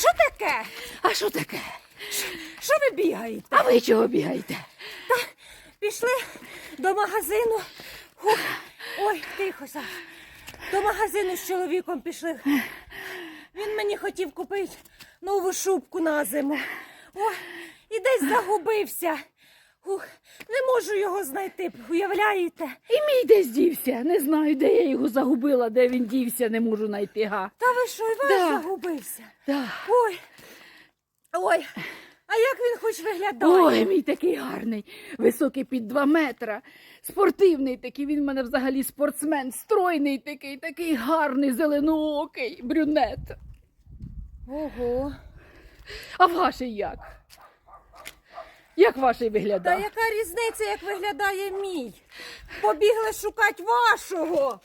Що таке? А що таке? Що ви бігаєте? А ви чого бігаєте? Пішли до магазину. Хух. Ой, тихо, Саш. До магазину з чоловіком пішли. Він мені хотів купити нову шубку на зиму. О, і десь загубився. Ух, не можу його знайти, уявляєте? І мій десь дівся. Не знаю, де я його загубила, де він дівся, не можу знайти. Га. Та ви що, і ваш Да. загубився? Да. Ой. Ой. А як він хоч виглядає? Ой, мій такий гарний, високий під два метра, спортивний такий, він в мене взагалі спортсмен, стройний такий, такий гарний, зеленоокий, брюнет. Ого. А ваший як? Як ваший Та яка різниця, як виглядає мій? Побігли шукати вашого.